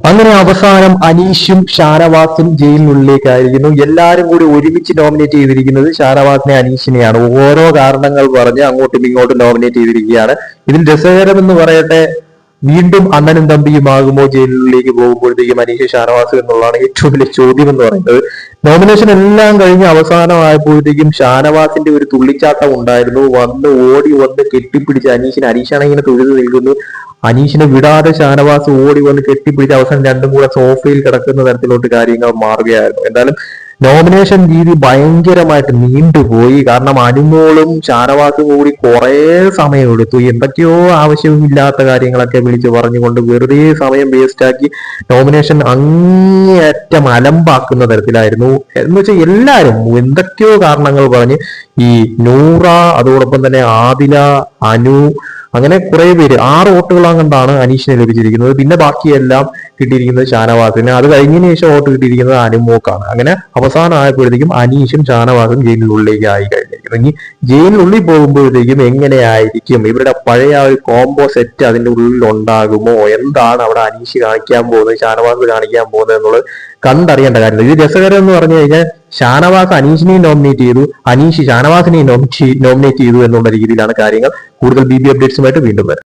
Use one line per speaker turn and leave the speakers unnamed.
അങ്ങനെ അവസാനം അനീഷും ഷാനവാസും ജയിലിനുള്ളിലേക്കായിരിക്കുന്നു എല്ലാവരും കൂടി ഒരുമിച്ച് നോമിനേറ്റ് ചെയ്തിരിക്കുന്നത് ഷാനവാസിനെ അനീഷിനെയാണ്. ഓരോ കാരണങ്ങൾ പറഞ്ഞ് അങ്ങോട്ടും ഇങ്ങോട്ടും നോമിനേറ്റ് ചെയ്തിരിക്കുകയാണ്. ഇതിൽ രസകരം എന്ന് പറയട്ടെ വീണ്ടും അണ്ണനും തമ്പിയുമാകുമോ ജയിലിലേക്ക് പോകുമ്പോഴത്തേക്കും അനീഷ് ഷാനവാസ് എന്നുള്ളതാണ് ഏറ്റവും വലിയ ചോദ്യം എന്ന് പറയുന്നത്. നോമിനേഷൻ എല്ലാം കഴിഞ്ഞ് അവസാനമായപ്പോഴത്തേക്കും ഷാനവാസിന്റെ ഒരു തുള്ളിച്ചാട്ടം ഉണ്ടായിരുന്നു. വന്ന് ഓടി വന്ന് കെട്ടിപ്പിടിച്ച് അനീഷിന് അനീഷാണ് ഇങ്ങനെ തൊഴുത് നിൽക്കുന്നു. അനീഷിനെ വിടാതെ ഷാനവാസ് ഓടി വന്ന് കെട്ടിപ്പിടിച്ച് അവസാനം രണ്ടും കൂടെ സോഫയിൽ കിടക്കുന്ന തരത്തിലോട്ട് കാര്യങ്ങൾ മാറുകയായിരുന്നു. എന്തായാലും നോമിനേഷൻ രീതി ഭയങ്കരമായിട്ട് നീണ്ടുപോയി. കാരണം അനുമോളും ഷാനവാസും കൂടി കുറെ സമയം എടുത്തു എന്തൊക്കെയോ ആവശ്യമില്ലാത്ത കാര്യങ്ങളൊക്കെ വിളിച്ച് പറഞ്ഞുകൊണ്ട് വെറുതെ സമയം വേസ്റ്റാക്കി നോമിനേഷൻ അങ്ങേയറ്റം അലമ്പാക്കുന്ന തരത്തിലായിരുന്നു. എന്ന് വെച്ചാൽ എല്ലാവരും എന്തൊക്കെയോ കാരണങ്ങൾ പറഞ്ഞ് ഈ നൂറ അതോടൊപ്പം തന്നെ ആദില അനു അങ്ങനെ കുറെ പേര് ആറ് വോട്ടുകളാകൊണ്ടാണ് അനീഷിന് ലഭിച്ചിരിക്കുന്നത്. പിന്നെ ബാക്കിയെല്ലാം കിട്ടിയിരിക്കുന്നത് ഷാനവാസിന്. അത് കഴിഞ്ഞതിന് ശേഷം വോട്ട് കിട്ടിയിരിക്കുന്നത് അനുമോക്കാണ്. അങ്ങനെ അവസാനം ആയപ്പോഴത്തേക്കും അനീഷും ഷാനവാസും ജയിലിനുള്ളിലേക്ക് ആയി കഴിഞ്ഞിരിക്കുന്നു. ഇനി ജയിലിനുള്ളിൽ പോകുമ്പോഴത്തേക്കും എങ്ങനെയായിരിക്കും? ഇവരുടെ പഴയ ആ ഒരു കോംബോ സെറ്റ് അതിന്റെ ഉള്ളിൽ ഉണ്ടാകുമോ? എന്താണ് അവിടെ അനീഷ് കാണിക്കാൻ പോകുന്നത് ഷാനവാസ് കാണിക്കാൻ പോകുന്നത് എന്നുള്ളത് കണ്ടറിയേണ്ട കാര്യം ഇത് രസകരം എന്ന് പറഞ്ഞു കഴിഞ്ഞാൽ ഷാനവാസ് അനീഷിനെയും നോമിനേറ്റ് ചെയ്തു. അനീഷ് ഷാനവാസിനെയും നോമിനേറ്റ് ചെയ്തു എന്നുള്ള രീതിയിലാണ് കാര്യങ്ങൾ. കൂടുതൽ ബി ബി അപ്ഡേറ്റ്സുമായിട്ട് വീണ്ടും വരാം.